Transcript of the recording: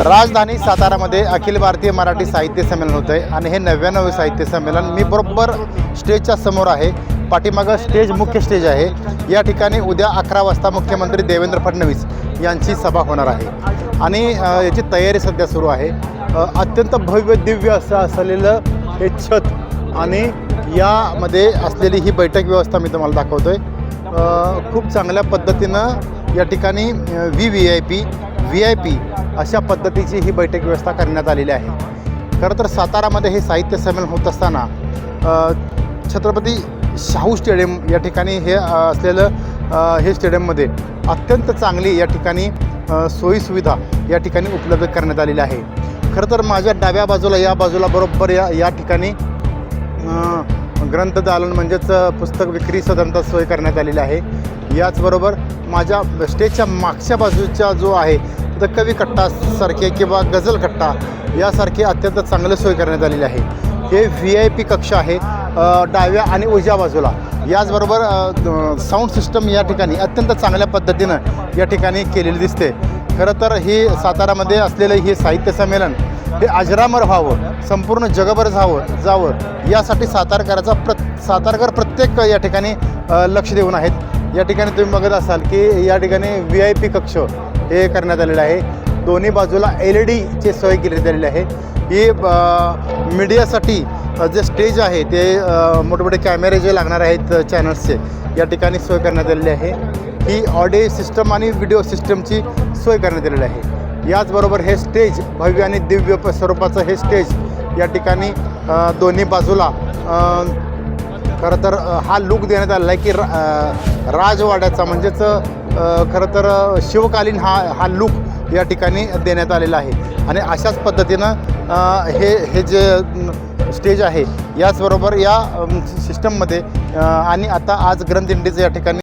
राजधानी सातारामध्ये अखिल भारतीय मराठी साहित्य संमेलन होतं आहे आणि हे नव्याण्णव साहित्य संमेलन मी बरोबर स्टेजच्या समोर आहे. पाठीमागं स्टेज मुख्य स्टेज आहे. या ठिकाणी उद्या अकरा वाजता मुख्यमंत्री देवेंद्र फडणवीस यांची सभा होणार आहे. आणि याची तयारी सध्या सुरू आहे. अत्यंत भव्य दिव्य असं असलेलं हे छत आणि यामध्ये असलेली ही बैठक व्यवस्था मी तुम्हाला दाखवतो आहे खूप चांगल्या पद्धतीनं या ठिकाणी V V I P V I P अशा पद्धतीची ही बैठक व्यवस्था करण्यात आलेली आहे. खरं तर सातारामध्ये हे साहित्य संमेलन होत असताना छत्रपती शाहू स्टेडियम या ठिकाणी हे असलेलं हे स्टेडियममध्ये अत्यंत चांगली या ठिकाणी सोयीसुविधा या ठिकाणी उपलब्ध करण्यात आलेली आहे. खरं तर माझ्या डाव्या बाजूला या बाजूला बरोबर या या ठिकाणी ग्रंथदालन म्हणजेच पुस्तक विक्री सदनता सोय करण्यात आलेली आहे. याचबरोबर माझ्या स्टेजच्या मागच्या बाजूचा जो आहे तिथं कवी कट्टा सारखे किंवा गझल कट्टा यासारखे अत्यंत चांगले सोय करण्यात आलेली आहे. हे व्ही आय पी कक्ष आहे डाव्या आणि उजव्या बाजूला. याचबरोबर साऊंड सिस्टम या ठिकाणी अत्यंत चांगल्या पद्धतीनं या ठिकाणी केलेली दिसते. खरं तर ही सातारामध्ये असलेलं हे साहित्य संमेलन हे अजरामर व्हावं संपूर्ण जगभर जावं जावं यासाठी सातारकराचा प्र सातारकर प्रत्येक या ठिकाणी लक्ष देऊन आहेत. या ठिकाणी तुम्ही बघत असाल की या ठिकाणी व्ही आय पी कक्ष हे करण्यात आलेलं आहे. दोन्ही बाजूला एल ई डीची सोय केली झालेली आहे. ही मीडियासाठी जे स्टेज आहे ते मोठमोठे कॅमेरे जे लागणार आहेत चॅनल्सचे या ठिकाणी सोय करण्यात आलेली आहे. ही ऑडिओ सिस्टम आणि व्हिडिओ सिस्टमची सोय करण्यात आलेली आहे. याचबरोबर हे स्टेज भव्य आणि दिव्य स्वरूपाचं हे स्टेज या ठिकाणी दोन्ही बाजूला खरं तर हा लूक देण्यात आलेला आहे की रा राजवाड्याचा म्हणजेच खरं तर शिवकालीन हा हा लूक या ठिकाणी देण्यात आलेला आहे. आणि अशाच पद्धतीनं हे हे जे स्टेज आहे याचबरोबर या सिस्टममध्ये आणि आता आज ग्रंथदिंडीचं या ठिकाणी